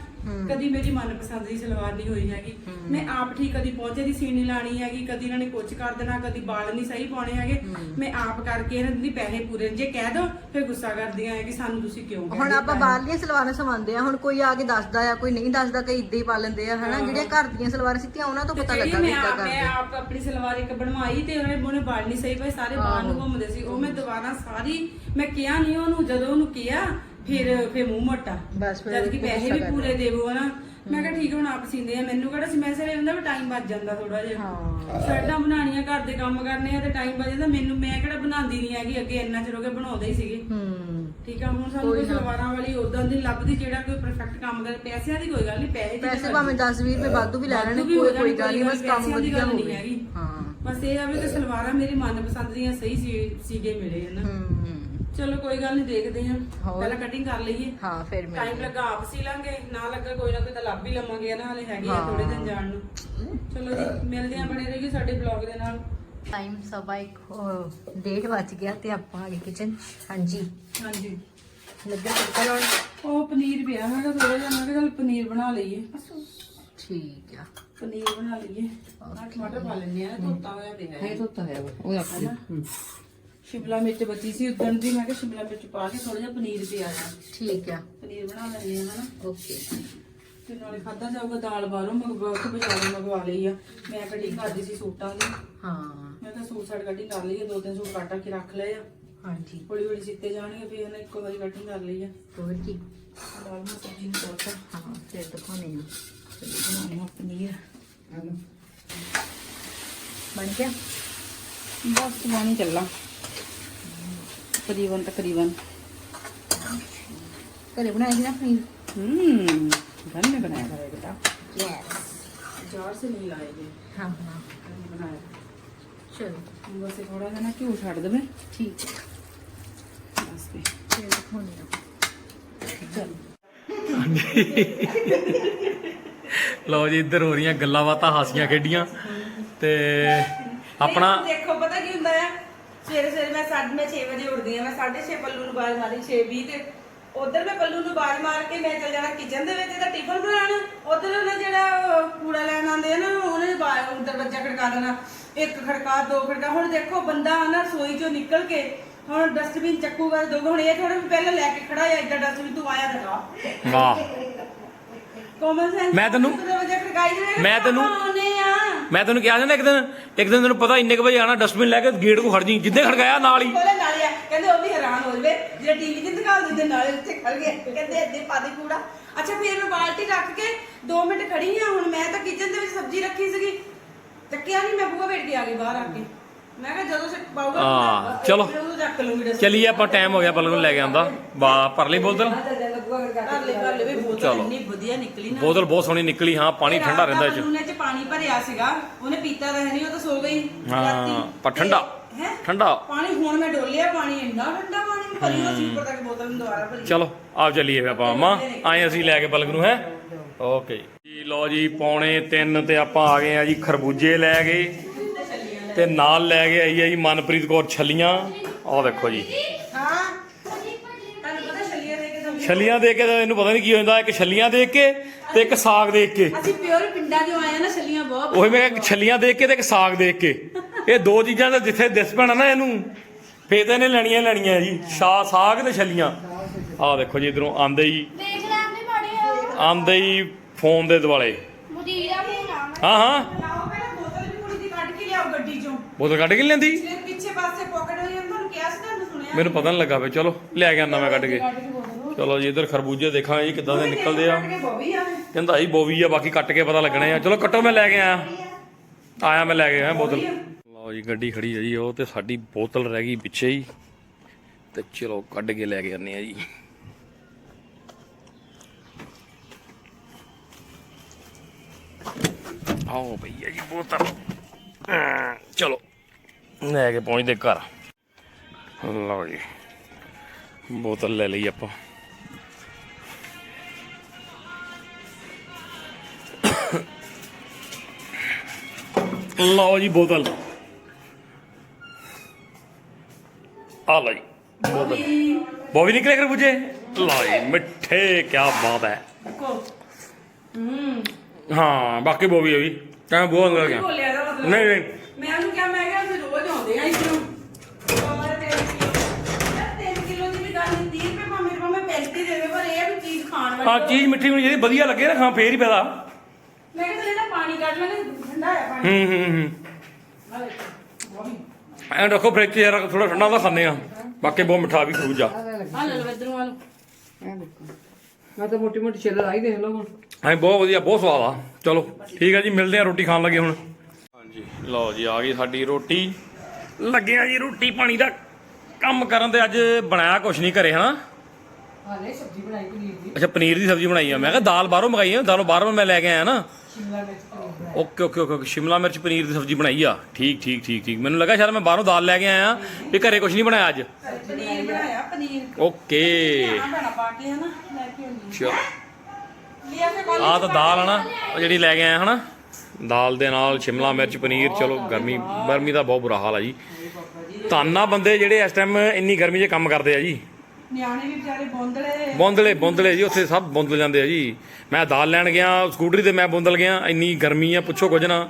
ਕਦੀ ਮੇਰੀ ਮਨਪਸੰਦ ਦੀ ਸਲਵਾਰ ਨਹੀਂ ਹੋਈ ਹੈਗੀ। ਮੈਂ ਆਪ ਠੀਕ ਕਦੀ ਪਹੁੰਚੇ ਦੀ ਸੀਨ ਨਹੀਂ ਲਾਣੀ ਹੈਗੀ ਕਦੀ ਇਹਨਾਂ ਨੇ ਕੁਝ ਕਰ ਦੇਣਾ ਕਦੀ ਬਾਲ ਨਹੀਂ ਸਹੀ ਪਾਉਣੇ ਹੈਗੇ। ਮੈਂ ਆਪ ਕਰਕੇ ਇਹਨਾਂ ਦੀ ਪੈਸੇ ਪੂਰੇ ਜੇ ਕਹਿ ਦੋ ਫਿਰ ਗੁੱਸਾ ਕਰਦੀਆਂ ਆ ਕਿ ਸਾਨੂੰ ਤੁਸੀਂ ਕਿਉਂ
ਹੁਣ ਆਪਾਂ? ਬਾਹਰਲੀਆਂ ਸਲਵਾਰਾਂ ਸਵਾਉਂਦੇ ਆ ਹੁਣ ਕੋਈ ਆ ਕੇ ਦੱਸਦਾ ਆ ਕੋਈ ਨਹੀਂ ਦੱਸਦਾ ਕਈ ਇਦਾਂ ਹੀ ਪਾ ਲੈਂਦੇ ਆ ਹਨਾ? ਜਿਹੜੀਆਂ ਘਰ ਦੀਆਂ ਸਲਵਾਰਾਂ ਸਿੱਤੀਆਂ ਉਹਨਾਂ ਤੋਂ ਪਤਾ ਲੱਗਾ ਵੀ
ਮੈਂ ਆਪ-
ਕਰਦੇ
ਮੈਂ ਆਪ ਆਪਣੀ ਸਲਵਾਰ ਇੱਕ ਬਣਵਾਈ ਤੇ ਉਹਨੇ ਉਹਨੇ ਬਾਲ ਨਹੀਂ ਸਹੀ ਪਏ ਸਾਰੇ ਬਾਲ ਨੂੰ ਘੁੰਮਦੇ ਸੀ। ਉਹ ਮੈਂ ਦੁਬਾਰਾ ਸਾਰੀ ਮੈਂ ਕਿਹਾ ਨਹੀਂ ਉਹਨੂੰ ਜਦੋਂ ਉਹਨੂੰ ਕਿਹਾ ਫਿਰ ਫਿਰ ਮੂੰਹ ਮੋਟਾ।
ਬਸ ਫਿਰ
ਜਦ ਕਿ ਪੈਸੇ ਵੀ। ਪੂਰੇ ਦੇਵੋ ਨਾ ਮੈਂ ਕਿਹਾ ਠੀਕ ਹੈ, ਹੁਣ ਆਪ ਸੀਂਦੇ ਆ ਮੈਨੂੰ ਕਿਹੜਾ ਸੀ? ਮੈਂ ਸਿਰੇ ਹੁੰਦਾ ਵੀ ਟਾਈਮ ਬਚ ਜਾਂਦਾ ਥੋੜਾ ਜਿਹਾ।
ਹਾਂ।
ਸ਼ਰਟਾਂ ਬਣਾਉਣੀਆਂ ਘਰ ਦੇ ਕੰਮ ਕਰਨੇ ਆ ਤੇ ਟਾਈਮ ਬਚ ਜਾਂਦਾ। ਮੈਨੂੰ ਮੈਂ ਕਿਹੜਾ ਬਣਾਉਂਦੀ ਨਹੀਂ ਹੈਗੀ ਅੱਗੇ ਇੰਨਾ ਚਿਰ ਹੋ ਗਿਆ ਬਣਾਉਂਦੇ ਹੀ ਸੀਗੇ।
ਹੂੰ।
ਠੀਕ ਆ ਹੁਣ ਸਾਨੂੰ ਕੋਈ ਸਲਵਾਰਾਂ ਵਾਲੀ ਉਦਾਂ ਦੀ ਲੱਭਦੀ ਜਿਹੜਾ ਕੋਈ ਪਰਫੈਕਟ ਕੰਮ ਕਰੇ। ਪੈਸਿਆਂ ਦੀ ਕੋਈ ਗੱਲ ਨਹੀਂ ਪੈਸੇ
ਪੈਸੇ ਭਾਵੇਂ 10 20 ਰੁਪਏ ਵਾਧੂ ਵੀ ਲੈ ਲੈਣ ਕੋਈ ਕੋਈ ਗੱਲ ਨਹੀਂ ਬਸ ਕੰਮ ਵਧੀਆ ਹੋਵੇ।
ਹੈਗੀ।
ਹਾਂ।
ਬਸ ਇਹ ਆ ਵੀ ਕਿ ਸਲਵਾਰਾਂ ਮੇਰੀ ਮਨਪਸੰਦ ਦੀਆਂ ਸਹੀ ਸੀਗੇ ਮਿਲੇ ਹਨ।
ਹੂੰ।
ਚਲੋ ਕੋਈ ਗੱਲ ਨਹੀਂ ਦੇਖਦੇ ਹਾਂ।
ਹੋਰ।
ਪਹਿਲਾਂ ਕਟਿੰਗ ਕਰ ਲਈਏ।
ਹਾਂ ਫਿਰ ਮੈਂ
ਟਾਈਮ ਲੱਗਾ ਆਪ ਸੀ ਲਾਂਗੇ ਨਾ ਲੱਗਾ ਕੋਈ ਨਾ ਕੋਈ ਤਾਂ ਲੱਭ ਹੀ ਲਵਾਂਗੇ ਨਾ ਹਲੇ ਹੈਗੇ ਆ
ਹਾਂ।
ਥੋੜੇ ਦਿਨ ਜਾਣ ਨੂੰ। ਚਲੋ ਜੀ ਮਿਲਦੇ ਆ ਬਣੇ ਰਹੀਏ ਸਾਡੇ ਬਲੌਗ ਦੇ ਨਾਲ।
ਟਾਈਮ ਸਵਾ ਇੱਕ ਅਹ, ਡੇਢ ਵੱਜ ਗਿਆ ਤੇ ਆਪਾਂ ਆ ਗਏ ਕਿਚਨ ਹਾਂਜੀ।
ਹਾਂਜੀ।
ਲੱਗਾ ਤੜਕਾ ਲਾਉਣ?
ਉਹ ਪਨੀਰ ਪਿਆ ਹੈਗਾ ਥੋੜਾ ਜਿਹਾ ਮੈਂ ਕਿਹਾ ਚੱਲ ਪਨੀਰ ਬਣਾ ਲਈਏ।
ਠੀਕ ਆ।
ਪਨੀਰ ਬਣਾ ਲਈਏ। ਆਹ ਟਮਾਟਰ ਪਾ ਲੈਣੇ ਆ ਧੋਤਾ ਹੋਇਆ ਪਿਆ ਹੈ।
ਧੋਤਾ ਹੈ ਉਹ
ਹਨਾ? ਸ਼ਿਮਲਾ ਮਿਰਚ ਬਚੀ ਸੀ ਉਦੋਂ ਦੀ ਮੈਂ ਕਿਹਾ ਸ਼ਿਮਲਾ ਮਿਰਚ ਪਾ ਕੇ ਥੋੜਾ ਜਿਹਾ ਪਨੀਰ ਪਿਆ ਆ
ਠੀਕ ਆ।
ਪਨੀਰ ਬਣਾ ਲੈਣੇ ਆ ਹਨਾ।
ਓਕੇ।
ਤੇ ਨਾਲੇ ਖਾਦਾ ਜਾਊਗਾ ਦਾਲ ਬਾਹਰੋਂ ਮੰਗਵਾ ਉੱਥੇ ਬਾਜ਼ਾਰੋਂ ਮੰਗਵਾ ਲਈ ਆ। ਮੈਂ ਕਟਿੰਗ ਕਰਦੀ ਸੀ ਸੂਟਾਂ ਦੀ।
ਹਾਂ।
ਮੈਂ ਤਾਂ ਸੂਟ ਸਾਟ ਕਟਿੰਗ ਕਰ ਲਈ ਆ ਦੋ ਤਿੰਨ ਸੂਟ ਕੱਟ ਕੇ ਰੱਖ ਲਏ ਆ।
ਹਾਂਜੀ।
ਹੌਲੀ ਹੌਲੀ ਸਿੱਤੇ ਜਾਣਗੇ ਫਿਰ ਉਹਨੇ ਇੱਕੋ ਵਾਰੀ ਕਟਿੰਗ ਕਰ ਲਈ ਆ।
ਹੋਰ ਕੀ?
ਦਾਲ ਮੈਂ ਸਬਜ਼ੀ ਨੂੰ ਤੋੜਤਾ
ਹਾਂ ਫਿਰ ਦਿਖਾਉਣੇ ਆ।
ਬਣਾਉਣਾ ਆ ਪਨੀਰ।
ਬਣ ਗਿਆ?
ਬਸ ਬਣੀ ਚੱਲਾ। ਤਕਰੀਬਨ ਤਕਰੀਬਨ।
ਘਰੇ ਬਣਾਇਆ ਸੀ ਨਾ ਪਨੀਰ?
ਹੂੰ ਘਰ ਨੇ ਬਣਾਇਆ। ਹੈ ਬੇਟਾ
ਯੈਸ
ਜੋਰ ਸੇ ਨਹੀਂ ਲਾਏਗੀ
ਹਾਂ ਹਾਂ।
ਬਣਾਇਆ
ਚਲੋ।
ਬਸ ਥੋੜਾ ਜਿਹਾ ਨਾ ਘਿਓ ਛੱਡ ਦੇਵੇ।
ਠੀਕ। ਹੈ
ਬਸ ਤੇ।
ਫਿਰ ਖੋਣੀ ਆ
ਚਲੋ।
ਲਓ ਜੀ ਇੱਧਰ ਹੋ ਰਹੀਆਂ ਗੱਲਾਂ ਬਾਤਾਂ ਹਾਸੀਆਂ ਖੇਡੀਆਂ। ਤੇ ਆਪਣਾ
ਸਵੇਰੇ ਸਵੇਰੇ ਮੈਂ 6:30 ਵਜੇ ਉੱਠਦੀ ਆ ਮੈਂ 6:30 ਪੱਲੂ ਨੂੰ ਬਾਜ਼ ਮਾਰੀ 6:20 ਤੇ ਉਧਰ ਮੈਂ ਪੱਲੂ ਨੂੰ ਬਾਜ਼ ਮਾਰ ਕੇ ਮੈਂ ਚੱਲ ਜਾਣਾ ਕਿਚਨ ਦੇ ਵਿੱਚ ਇਹਦਾ ਟਿਫਨ ਬਣਾਉਣ। ਉਧਰ ਉਹਨੇ ਜਿਹੜਾ ਕੂੜਾ ਲੈਣ ਆਉਂਦੇ ਆ ਨਾ ਉਹਨੇ ਬਾ- ਦਰਵਾਜ਼ਾ ਖੜਕਾ ਦੇਣਾ। ਇੱਕ ਖੜਕਾ ਦੋ ਖੜਕਾ। ਹੁਣ ਦੇਖੋ ਬੰਦਾ ਨਾ ਰਸੋਈ ਚੋਂ ਨਿਕਲ ਕੇ ਹੁਣ ਡਸਟਬਿਨ ਚੱਕੂਗਾ ਦੋ ਹੁਣ ਇਹ ਥੋੜਾ ਪਹਿਲਾਂ ਲੈ ਕੇ ਖੜਾ ਆ ਇੱਧਰ ਡਸਟਬਿਨ ਤੂੰ ਆਇਆ ਦਿਖਾ।
ਵਾਹ।
ਕਾਮਨ ਸੈਂਸ
ਮੈਂ ਤੈਨੂੰ-
ਦਰਵਾਜ਼ਾ ਖੜਕਾਈ ਜਾਏਗਾ
ਮੈਂ ਤੈਨੂੰ- ਮੈਂ ਤੈਨੂੰ ਕਿਹਾ ਸੀ ਨਾ ਇੱਕ ਦਿਨ ਇੱਕ ਦਿਨ ਤੈਨੂੰ ਪਤਾ ਇੰਨੇ ਕੁ ਵਜੇ ਆਣਾ ਡਸਟਬਿਨ ਲੈ ਕੇ ਗੇਟ ਕੋ ਖੜ ਜੀ ਜਿੱਦੇ ਖੜਕਾਇਆ ਨਾਲ ਹੀ।
ਕੋਲੇ ਨਾਲੇ ਆ। ਕਹਿੰਦੇ ਉਹ ਵੀ ਹੈਰਾਨ ਹੋ ਜਵੇ, ਜਿਹੜਾ ਟੀਵੀ ਤੇ ਦਿਖਾ ਦਿੰਦੇ ਨਾਲੇ ਉੱਥੇ ਖੜ ਗਏ। ਕਹਿੰਦੇ ਇੱਦੇ ਪਾ ਦੇ ਕੂੜਾ। ਅੱਛਾ, ਫਿਰ ਮੈਂ ਬਾਲਟੀ ਰੱਖ ਕੇ 2 ਮਿੰਟ ਖੜੀ ਆ, ਹੁਣ ਮੈਂ ਤਾਂ ਕਿਚਨ ਦੇ ਵਿੱਚ ਸਬਜ਼ੀ ਰੱਖੀ ਸੀਗੀ। ਚੱਕਿਆ ਨਹੀਂ ਮੈਂ ਬੂਹਾ ਵੇਟ ਕੇ ਆ ਗਈ ਬਾਹਰ ਆ ਕੇ। ਮੈਂ ਕਿਹਾ ਜਦੋਂ ਸੇ ਪਾਊਗਾ
ਹਾਂ, ਚਲੋ।
ਉਹਨੂੰ ਚੱਕ ਲੂੰਗੀ ਡਸਟਬਿਨ।
ਚਲੀਏ ਆਪਾਂ ਟਾਈਮ ਹੋ ਗਿਆ ਪਲਕ ਨੂੰ ਲੈ ਕੇ ਆਂਦਾ ਬਾ ਭਰ ਲਈ ਬੋਤਲ।
ਕਰ ਲੈ ਕਰ ਲੈ ਵੀ ਬੋਤਲ
ਚਲੋ।
ਇੰਨੀ ਵਧੀਆ ਨਿਕਲੀ ਨਾ।
ਬੋਤਲ ਬਹੁਤ ਸੋਹਣੀ ਨਿਕਲੀ ਹਾਂ ਪਾਣੀ ਠੰਡਾ ਰਹਿੰਦਾ ਇਹ ਚ।
ਪੱਲੂ ਨੇ ਚ ਪਾਣੀ ਭਰਿਆ ਸੀਗਾ ਉਹਨੇ ਪੀਤਾ ਤਾਂ ਹੈ ਨਹੀਂ ਉਹ ਤਾਂ ਸੋ ਗਈ।
ਹਾਂ ਪਰ ਠੰਡਾ।
ਹੈ?
ਠੰਡਾ।
ਪਾਣੀ ਹੁਣ ਮੈਂ ਡੋਲਿਆ ਪਾਣੀ ਇੰਨਾ ਠੰਡਾ ਪਾਣੀ ਮੈਂ ਭਰੀ ਉਹ ਸੀ ਉੱਪਰ ਤੱਕ ਬੋਤਲ ਨੂੰ ਦੁਬਾਰਾ ਭਰੀ।
ਚਲੋ ਆਓ ਚੱਲੀਏ ਫਿਰ ਆਪਾਂ। ਮਾਂ ਆਏ ਅਸੀਂ ਲੈ ਕੇ ਪਲਕ ਨੂੰ ਹੈ? ਓਕੇ। ਜੀ ਲਓ ਜੀ ਪੌਣੇ 3 ਤੇ ਆਪਾਂ ਆ ਗਏ ਆ ਜੀ ਖਰਬੂਜੇ ਲੈ ਗਏ ਤੇ ਨਾਲ ਲੈ ਕੇ ਆਈ ਆ ਜੀ ਮਨਪ੍ਰੀਤ ਕੌਰ ਛੱਲੀਆਂ। ਆਹ ਦੇਖੋ ਜੀ।
ਹਾਂ। ਤੁਹਾਨੂੰ ਪਤਾ ਛੱਲੀਆਂ ਦੇ ਕੇ ਸਬਜ਼ੀ
ਛੱਲੀਆਂ ਦੇਖ ਕੇ ਤਾਂ ਇਹਨੂੰ ਪਤਾ ਨਹੀਂ ਕੀ ਹੋ ਜਾਂਦਾ ਇੱਕ ਛੱਲੀਆਂ ਦੇਖ ਕੇ ਤੇ ਇੱਕ ਸਾਗ ਦੇਖ ਕੇ।
ਅਸੀਂ ਪਿਓਰ ਪਿੰਡਾਂ ਚੋਂ ਆਏ ਆ ਨਾ ਛੱਲੀਆਂ ਬਹੁਤ
ਉਹੀ ਮੈਂ ਕਿਹਾ ਛੱਲੀਆਂ ਦੇਖ ਕੇ ਤੇ ਇੱਕ ਸਾਗ ਦੇਖ ਕੇ। ਇਹ ਦੋ ਚੀਜ਼ਾਂ ਦਾ ਜਿੱਥੇ ਦਿਸ ਪੈਣਾ ਨਾ ਇਹਨੂੰ ਫੇਰ ਤਾਂ ਇਹਨੇ ਲੈਣੀਆਂ ਹੀ ਲੈਣੀਆਂ ਜੀ। ਸ਼ਾ ਸਾਗ ਤੇ ਛੱਲੀਆਂ। ਆਹ ਦੇਖੋ ਜੀ ਇਧਰੋਂ ਆਂਦੇ ਹੀ
ਦੇਖ ਲੈ ਆਪਣੀ ਬੜੀ
ਆਂਦੇ ਹੀ ਫੋਨ ਦੇ ਦੁਆਲੇ।
ਮੁਦੀਰਾ ਫੋਨ ਆ
ਹਾਂ ਹਾਂ
ਪਹਿਲਾਂ ਬੋਤਲ ਵੀ ਕੁੜੀ ਦੀ ਕੱਢ ਕੇ ਲਿਆਓ
ਬੋਤਲ ਕੱਢ ਕੇ ਨੀ ਲੈਂਦੀ
ਪਿਛਲੇ ਪਿੱਛੇ ਪਾਸੇ ਪਾਕਟ ਹੋਈ ਜਾਂਦਾ ਤੁਹਾਨੂੰ ਕਿਹਾ ਸੀ ਤੁਹਾਨੂੰ ਸੁਣਿਆ।
ਮੈਨੂੰ ਪਤਾ ਨਹੀਂ ਲੱਗਾ ਵੇ ਚਲੋ ਲੈ ਕੇ ਆਂਦਾ ਮੈਂ ਕੱਢ ਕੇ। ਚਲੋ ਜੀ ਇਧਰ ਖਰਬੂਜੇ ਦੇਖਾਂਗੇ ਜੀ ਕਿੱਦਾਂ ਦੇ ਨਿਕਲਦੇ ਆ।
ਕੱਢ ਕੇ ਬੋਬੀ ਆ।
ਕਹਿੰਦਾ ਹੀ ਬੋਵੀ ਆ ਬਾਕੀ ਕੱਟ ਕੇ ਪਤਾ ਲੱਗਣੇ ਆ। ਚਲੋ ਕੱਟੋ ਮੈਂ ਲੈ ਕੇ ਆਇਆ। ਆਇਆ ਮੈਂ ਲੈ ਕੇ ਆਇਆ ਬੋਤਲ। ਲਓ ਜੀ ਗੱਡੀ ਖੜੀ ਹੈ ਜੀ ਉਹ ਤੇ ਸਾਡੀ ਬੋਤਲ ਰਹਿ ਗਈ ਪਿੱਛੇ ਹੀ। ਤੇ ਚਲੋ ਕੱਢ ਕੇ ਲੈ ਕੇ ਆਨੇ ਆ ਜੀ। ਆਓ ਭਈਆ ਜੀ ਬੋਤਲ। ਅਮ, ਚਲੋ। ਲੈ ਕੇ ਪਹੁੰਚਦੇ ਘਰ। ਲਓ ਜੀ ਬੋਤਲ ਲੈ ਲਈ ਆਪਾਂ। ਲਓ ਜੀ ਬੋਤਲ। ਆ ਲਈ ਬੋਤਲ। ਬੋਵੀ ਨਿਕਲੇ ਕਰ ਬੁਝੇ ਲਓ ਜੀ ਮਿੱਠੇ ਕੀ ਬਾਤ ਹੈ। ਹਾਂ। ਬਾਕੀ ਬੋਵੀ ਹੈ ਵੀ। ਤਾਂ ਬਹੁਤ
ਮਤਲਬ।
ਨਹੀਂ ਨਹੀਂ।
ਮੈਂ ਕਿਹਾ ਅਸੀਂ ਰੋਜ਼ ਆਉਂਦੇ ਆ ਇੱਧਰੋਂ ਹੋਰ ਤਿੰਨ ਕਿਲੋ ਯਾਰ ਤਿੰਨ ਕਿਲੋ ਦੀ ਵੀ ਗੱਲ ਨਹੀਂ 30 ਰੁਪਏ ਭਾਵੇਂ ਭਾਵੇਂ 35 ਦੇ ਦੇ ਪਰ ਇਹ ਆ ਵੀ ਚੀਜ਼ ਖਾਣ ਵਾਲੀ
ਹਾਂ ਚੀਜ਼ ਮਿੱਠੀ ਹੋਣੀ ਚਾਹੀਦੀ ਵਧੀਆ ਲੱਗੇ ਨਾ ਖਾਂ ਫੇਰ ਹੀ ਫਾਇਦਾ
ਮੈਂ ਕਿਹਾ ਚਲੇ ਨਾ ਪਾਣੀ ਕੱਢ ਲੈਣੇ ਠੰਡਾ ਆ ਪਾਣੀ।
ਹੂੰ ਹੂੰ ਹੂੰ।
ਆ ਦੇਖੋ ਬਹੁਤ ਹੀ।
ਐਂ ਰੱਖੋ ਫ੍ਰਿਜ 'ਚ ਯਾਰ ਥੋੜਾ ਠੰਡਾ ਦਾ ਖਾਂਦੇ ਆ ਬਾਕੀ ਬਹੁਤ ਮਿੱਠਾ ਵੀ ਖੂਜ ਆ।
ਆ ਲੈ ਲਓ ਇਧਰੋਂ ਆ ਲਓ।
ਇਹ ਦੇਖੋ। ਮੈਂ ਤਾਂ ਮੋਟੀ ਮੋਟੀ ਛਿੱਲ ਆਈ ਦੇਖ ਲਓ ਹੁਣ।
ਐਂ ਬਹੁਤ ਵਧੀਆ ਬਹੁਤ ਸਵਾਦ ਆ। ਚਲੋ ਠੀਕ ਆ ਜੀ ਮਿਲਦੇ ਆ ਰੋਟੀ ਖਾਣ ਲੱਗੇ ਹੁਣ। ਹਾਂਜੀ ਲਓ ਜੀ ਆ ਗਈ ਸਾਡੀ ਰੋਟੀ। ਲੱਗੇ ਆ ਜੀ ਰੋਟੀ ਪਾਣੀ ਦਾ ਕੰਮ ਕਰਨ ਤੇ ਅੱਜ ਬਣਾਇਆ ਕੁਛ ਨਹੀਂ ਘਰੇ ਹਨਾ?
ਹਾਲੇ ਸਬਜ਼ੀ ਬਣਾਈ ਪਨੀਰ ਦੀ।
ਅੱਛਾ ਪਨੀਰ ਦੀ ਸਬਜ਼ੀ ਬਣਾਈ ਆ। ਮੈਂ ਕਿਹਾ ਦਾਲ ਬਾਹਰੋਂ ਮੰਗਾਈ ਆ ਦਾਲ ਬਾਹਰੋਂ ਮੈਂ ਲੈ ਕੇ ਆਇਆ ਨਾ।
ਸ਼ਿਮਲਾ ਮਿਰਚ paneer
okay okay okay okay, Shimla ਮਿਰਚ ਪਨੀਰ ਦੀ ਸਬਜ਼ੀ ਬਣਾਈ ਆ। ਠੀਕ ਠੀਕ ਠੀਕ ਠੀਕ। ਮੈਨੂੰ ਲੱਗਾ ਸ਼ਾਇਦ ਮੈਂ ਬਾਹਰੋਂ ਦਾਲ ਲੈ ਕੇ ਆਇਆ ਵੀ ਘਰੇ ਕੁਛ ਨਹੀਂ ਬਣਾਇਆ ਅੱਜ।
ਪਨੀਰ ਬਣਾਇਆ ਪਨੀਰ।
ਓਕੇ।
ਆ ਬਣਾ ਪਾ ਕੇ ਹਨਾ ਲੈ ਕੇ ਆਉਂਦੀ।
ਚਲੋ
ਲਿਆ ਕੇ ਕਾਲ
ਆ ਤਾਂ ਦਾਲ ਆ ਨਾ ਉਹ ਜਿਹੜੀ ਲੈ ਕੇ ਆਇਆ ਹਨਾ। ਦਾਲ ਦੇ ਨਾਲ ਸ਼ਿਮਲਾ ਮਿਰਚ ਪਨੀਰ ਚਲੋ ਗਰਮੀ ਗਰਮੀ ਦਾ ਬਹੁਤ ਬੁਰਾ ਹਾਲ ਆ ਜੀ। ਤਾਨਾ ਬੰਦੇ ਜਿਹੜੇ ਇਸ ਟਾਈਮ ਇੰਨੀ ਗਰਮੀ 'ਚ ਕੰਮ ਕਰਦੇ ਆ ਜੀ।
ਨਿਆਣੇ ਵੀ ਵਿਚਾਰੇ ਬੌਂਦਲੇ।
ਬੌਂਦਲੇ ਬੌਂਦਲੇ ਜੀ ਉੱਥੇ ਸਭ ਬੌਂਦਲ ਜਾਂਦੇ ਆ ਜੀ। ਮੈਂ ਦਾਲ ਲੈਣ ਗਿਆ ਸਕੂਟਰੀ ਤੇ ਮੈਂ ਬੌਂਦਲ ਗਿਆ ਇੰਨੀ ਗਰਮੀ ਆ ਪੁੱਛੋ ਕੁਝ ਨਾ।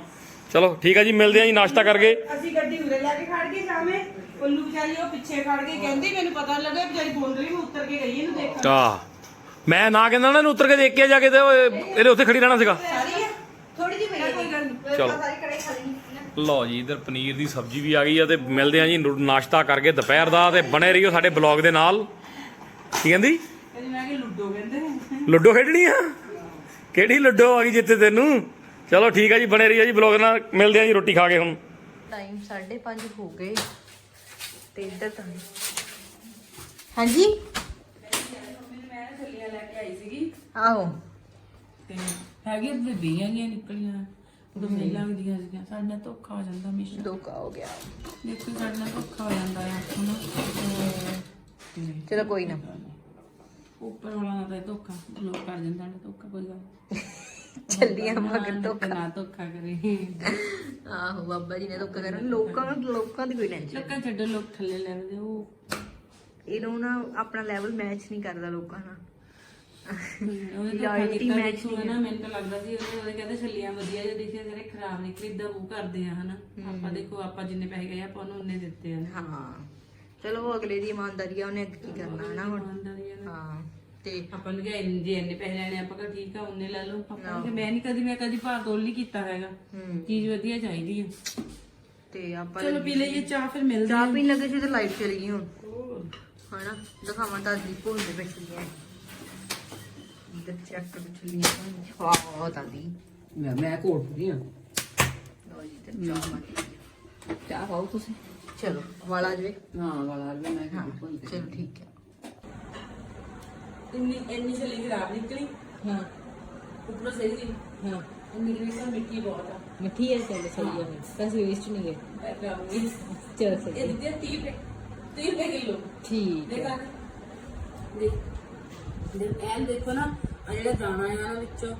ਚਲੋ ਠੀਕ ਆ ਜੀ ਮਿਲਦੇ ਆ ਜੀ ਨਾਸ਼ਤਾ ਕਰਕੇ।
ਅਸੀਂ ਗੱਡੀ ਉਰੇ ਲੈ ਕੇ ਖੜ ਗਏ ਸਾਹਮਣੇ ਪੱਲੂ ਵਿਚਾਰੀ ਉਹ ਪਿੱਛੇ ਖੜ ਗਈ ਕਹਿੰਦੀ ਮੈਨੂੰ ਪਤਾ ਲੱਗਾ ਵਿਚਾਰੀ ਬੌਂਦਲੀ ਨੂੰ ਉਤਰ ਕੇ ਗਈ ਇਹਨੂੰ ਦੇਖਣ।
ਆ ਮੈਂ ਨਾ ਕਹਿੰਦਾ ਨਾ ਇਹਨੂੰ ਉਤਰ ਕੇ ਦੇਖ ਕੇ ਜਾ ਕੇ ਤੇ ਇਹਦੇ ਉੱਥੇ ਖੜੀ ਰਹਿਣਾ ਸੀਗਾ।
ਸਾਰੀ ਆ ਥੋੜੀ ਜਿਹੀ ਪਈ ਕੋਈ ਗੱਲ ਨਹੀਂ
ਚਲੋ। ਲਓ ਜੀ ਇਧਰ ਪਨੀਰ ਦੀ ਸਬਜ਼ੀ ਵੀ ਆ ਗਈ ਆ ਤੇ ਮਿਲਦੇ ਆ ਜੀ ਨਾਸ਼ਤਾ ਕਰਕੇ ਦੁਪਹਿਰ ਦਾ ਤੇ ਬਣੇ ਰਹੀਓ ਸਾਡੇ ਬਲੌਗ ਦੇ ਨਾਲ। ਕੀ ਕਹਿੰਦੀ?
ਕਹਿੰਦੀ ਮੈਂ ਕਿ ਲੁੱਡੋ ਕਹਿੰਦੇ।
ਲੁੱਡੋ ਖੇਡਣੀ ਆ? ਕਿਹੜੀ ਲੁੱਡੋ ਆ ਗਈ ਜਿੱਤੇ ਤੈਨੂੰ? ਚਲੋ ਠੀਕ ਆ ਜੀ ਬਣੇ ਰਹੀਓ ਜੀ ਬਲੌਗ ਨਾਲ। ਮਿਲਦੇ ਆ ਜੀ ਰੋਟੀ ਖਾ ਕੇ ਹੁਣ।
ਟਾਈਮ 5:30 ਹੋ ਗਏ ਤੇ ਇੱਧਰ ਤਾਂ ਹਾਂਜੀ?
ਮੈਂ ਛੱਲੀਆਂ ਲੈ ਕੇ ਆਈ ਸੀਗੀ
ਆਹੋ।
ਤੇ ਹੈਗੇ ਬੇਬੀਆਂ ਗੀਆਂ ਨਿਕਲੀਆਂ ਉਦੋਂ ਨਹੀਂ ਲੱਗਦੀਆਂ ਸੀਗੀਆਂ। ਸਾਡੇ ਨਾਲ ਧੋਖਾ ਹੋ ਜਾਂਦਾ ਹਮੇਸ਼ਾ।
ਧੋਖਾ ਹੋ ਗਿਆ।
ਦੇਖੋ ਸਾਡੇ ਨਾਲ ਧੋਖਾ ਹੋ ਜਾਂਦਾ ਆ ਹੁਣ।
ਚਲੋ ਕੋਈ ਨਾ।
ਉੱਪਰ ਵਾਲਾ ਇਹ ਧੋਖਾ ਲੋਕ ਕਰ ਜਾਂਦਾ ਨੇ ਧੋਖਾ ਕੋਈ ਗੱਲ।
ਚੱਲੀਆਂ ਮਗਰ ਧੋਖਾ।
ਨਾ ਧੋਖਾ ਕਰੇ।
ਆਹੋ ਬਾਬਾ ਜੀ ਨੇ ਧੋਖਾ ਕਰਨ। ਲੋਕਾਂ ਲੋਕਾਂ ਦੀ ਕੋਈ ਟੈਨਸ਼ਨ
ਲੋਕਾਂ ਛੱਡੋ ਲੋਕ ਥੱਲੇ ਲੈਂਦੇ ਉਹ।
ਇਹਨੂੰ ਨਾ ਆਪਣਾ ਲੈਵਲ ਮੈਚ ਨਹੀਂ ਕਰਦਾ ਲੋਕਾਂ ਨਾਲ। match
ਦੇਖੋ ਨਾ ਮੈਨੂੰ ਤਾਂ ਲੱਗਦਾ ਸੀ ਉਹਦੇ ਉਹਦੇ ਕਹਿੰਦੇ ਛੱਲੀਆਂ ਵਧੀਆ ਜਿਹਾ ਦਿਖਿਆ ਜਿਹੜੇ ਖਰਾਬ ਨਿਕਲੀ ਇਦਾਂ ਮੂੰਹ ਕਰਦੇ ਆ ਹਨਾ। ਆਪਾਂ ਦੇਖੋ ਆਪਾਂ ਜਿੰਨੇ ਪੈਸੇ ਗਏ ਆਪਾਂ ਉਹਨੂੰ ਉਨੇ ਦਿੱਤੇ ਆ।
ਹਾਂ। ਚਲੋ ਉਹ ਅਗਲੇ ਦੀ ਇਮਾਨਦਾਰੀ ਆ ਉਹਨੇ ਅੱਗੇ ਕੀ ਕਰਨਾ ਹੈ ਨਾ ਹੁਣ?
ਇਮਾਨਦਾਰੀ ਆ ਨਾ।
ਹਾਂ ਤੇ
ਆਪਾਂ ਨੂੰ ਕਿਹਾ ਇੰਨੇ- ਜੇ ਇੰਨੇ ਪੈਸੇ ਲੈਣੇ ਆਪਾਂ ਕਹਾਂ ਠੀਕ ਆ ਉਹਨੇ ਲੈ ਲਓ। ਆਪਾਂ ਨੂੰ ਕਿਹਾ ਮੈਂ ਨਹੀਂ ਕਦੀ ਮੈਂ ਕਦੀ ਭਾਰ ਤੋਲ ਨਹੀਂ ਕੀਤਾ ਹੈਗਾ।
ਹੂੰ।
ਚੀਜ਼ ਵਧੀਆ ਚਾਹੀਦੀ ਆ।
ਤੇ ਆਪਾਂ
ਚਲੋ ਪੀ ਲਈਏ ਚਾਹ ਫਿਰ ਮਿਲਦੇ
ਚਾਹ ਪੀਣ ਲੱਗੇ ਸੀ ਤੇ ਲਾਈਟ ਚਲੀ ਗਈ ਹੁਣ। ਹਨਾ ਦਿਖਾਵਾਂ ਤਾਂ ਦੀ ਭੁੱਲ ਦੇ ਵਿੱਚ ਹੀ ਇੱਧਰ ਚੈੱਕ ਕਰ ਚਲੀਆਂ ਵਾਹ ਤਾਂ। ਦੀ
ਮੈਂ ਮੈਂ ਘੋਟਦੀ ਆ।
ਲਓ ਜੀ ਤੇ ਚਾਹ ਗਈ।
ਚਾਹ ਪਾਓ ਤੁਸੀਂ।
ਚਲੋ ਵਾਲਾ ਜਵੇ।
ਹਾਂ ਵਾਲਾ ਵੀ ਮੈਂ
ਹਾਂ ਚਲੋ ਠੀਕ ਹੈ।
ਇੰਨੀ ਇੰਨੀ ਛੱਲੀ ਖਰਾਬ ਨਿਕਲੀ?
ਹਾਂ।
ਉੱਪਰੋਂ ਸਹੀ ਸੀ
ਹਾਂ।
ਇੰਨੀ ਵੀ ਤਾਂ ਮਿੱਟੀ ਬਹੁਤ ਆ।
ਮਿੱਠੀ ਹੈ ਚੱਲ ਸਹੀ ਹੈ ਪੈਸੇ ਵੇਸਟ ਨਹੀਂ ਗਏ।
ਮੈਂ ਕਰਾਂਗੀ
ਚਲੋ ਸਹੀ
ਇਹ ਦਿੱਤੇ 30 ਰੁਪਏ। 30 ਰੁਪਏ ਕਿਲੋ।
ਠੀਕ ਹੈ।
ਦੇਖਾ ਦੇਖ। ਦੇਖ ਐਨ ਦੇਖੋ ਨਾ ਆ ਜਿਹੜਾ ਦਾਣਾ ਆ ਨਾ ਵਿੱਚੋਂ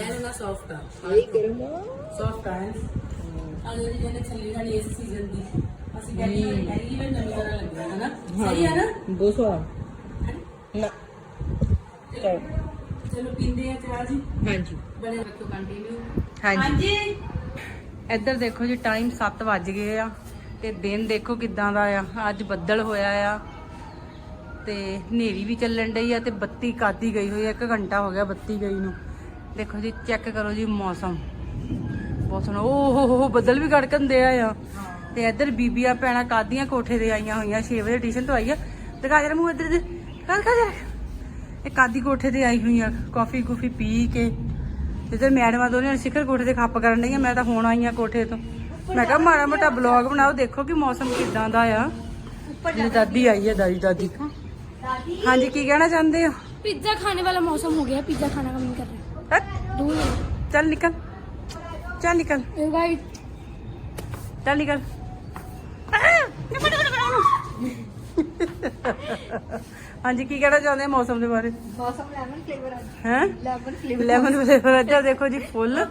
ਐਨ ਨਾ ਸੌਫਟ ਆ।
ਇਹ ਕਰੂੰਗਾ
ਸੌਫਟ ਆ ਆ ਜਿਹੜੀ ਜਿਹਨੇ ਛੱਲੀ ਸਾਡੀ ਇਸ ਸੀਜ਼ਨ ਦੀ। ਅਸੀਂ ਕਹਿੰਦੇ ਹਾਂ ਪਹਿਲੀ ਵਾਰ ਨਵੀਂ ਤਰ੍ਹਾਂ ਲੱਗਦਾ ਹੈ ਨਾ। ਸਹੀ ਹੈ ਨਾ?
ਦੋ ਸੌ ਨਾ। ਚਲੋ
ਚਲੋ ਪੀਂਦੇ ਆ ਚਾਹ ਜੀ।
ਹਾਂਜੀ।
ਬਣੇ ਰੱਖੋ ਕੰਟੀਨਿਊ
ਹਾਂਜੀ। ਇੱਧਰ ਦੇਖੋ ਜੀ ਟਾਈਮ 7 ਵੱਜ ਗਏ ਆ ਤੇ ਦਿਨ ਦੇਖੋ ਕਿਦਾਂ ਦਾ ਆ। ਅੱਜ ਬੱਦਲ ਹੋਇਆ ਆ ਤੇ ਹਨੇਰੀ ਵੀ ਚੱਲਣ ਡਈ ਆ ਤੇ ਬੱਤੀ ਕਾਦੀ ਗਈ ਹੋਈ ਆ 1 ਘੰਟਾ ਹੋ ਗਿਆ ਬੱਤੀ ਗਈ ਨੂੰ। ਦੇਖੋ ਜੀ ਚੈੱਕ ਕਰੋ ਜੀ ਮੌਸਮ। ਬਹੁਤ ਸੋਹਣਾ। ਓ ਹੋ ਹੋ ਹੋ ਬੱਦਲ ਵੀ ਗੜਕਣ ਦੇ ਆ। ਤੇ ਇੱਧਰ ਬੀਬੀਆਂ ਭੈਣਾਂ ਕਾਦੀਆਂ ਕੋਠੇ ਤੇ ਆਈਆਂ ਹੋਈਆਂ 6 ਵਜੇ ਟਿਊਸ਼ਨ ਤੋਂ ਆਈ ਆ ਦਿਖਾ ਜਰਾ ਮੂੰਹ ਇੱਧਰ ਦੇ ਕਰ ਕਰ ਜਰਾ ਇਹ ਕਾਦੀ ਕੋਠੇ ਤੇ ਆਈ ਹੋਈ ਆ ਕਾਫੀ ਕੁਫੀ ਪੀ ਕੇ ਜਿੱਧਰ ਮੈਡਮਾਂ ਦੋਨੇ ਸਿਖਰ ਕੋਠੇ ਤੇ ਖੱਪ ਕਰਨ ਡਈਆਂ ਮੈਂ ਤਾਂ ਹੁਣ ਆਈ ਆ ਕੋਠੇ ਤੋਂ ਮੈਂ ਕਿਹਾ ਮਾੜਾ ਮੋਟਾ ਬਲੌਗ ਬਣਾਓ ਦੇਖੋ ਕਿ ਮੌਸਮ ਕਿਦਾਂ ਦਾ ਆ ਮੇਰੀ ਦਾਦੀ ਆਈ ਹੈ ਦਾਦੀ ਦਾਦੀ ਹਾਂਜੀ ਕੀ ਕਹਿਣਾ ਚਾਹੁੰਦੇ ਹੋ
पिज्जा खाने वाला मौसम हो गया पिज्जा खाने का मन कर रहा
ਹਟ,
है दूर
ਚੱਲ ਨਿਕਲ ਚੱਲ ਨਿਕਲ
भाई
ਚੱਲ ਨਿਕਲ ਹਾਂਜੀ ਕੀ ਕਹਿਣਾ ਚਾਹੁੰਦੇ ਮੌਸਮ ਦੇ ਬਾਰੇ?
ਮੌਸਮ ਲੈਮਨ ਫਲੇਵਰ ਆ
ਹੈ?
ਲੈਮਨ ਫਲੇਵਰ
ਲੈਮਨ ਫਲੇਵਰ ਅੱਜ ਦੇਖੋ ਜੀ ਫੁੱਲ।
ਲੈਮਨ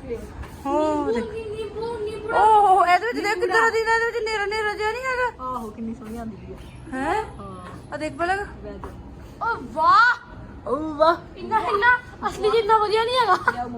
ਫਲੇਵਰ
ਹੋ ਦੇਖੋ।
ਨਿੰਬੂ ਨਿੰਬੂ
ਓਹ ਇਹਦੇ ਵਿੱਚ ਦੇਖ ਕਿੱਦਾਂ ਦੀ। ਇਹਦੇ ਵਿੱਚ ਨੇਰਾ ਨੇਰਾ ਜਿਹਾ ਨਹੀਂ ਹੈਗਾ?
ਆਹੋ ਕਿੰਨੀ ਸੋਹਣੀ ਆਂਦੀ ਪਈ
ਹੈ? ਆ ਦੇਖ ਬਲਗ
ਵੈਦਰ ਵਾਹ!
ਓ ਵਾਹ।
ਇੰਨਾ ਇੰਨਾ ਅਸਲੀ ਜਿੰਨਾ ਵਧੀਆ ਨਹੀਂ ਹੈਗਾ।
ਲਿਆਓ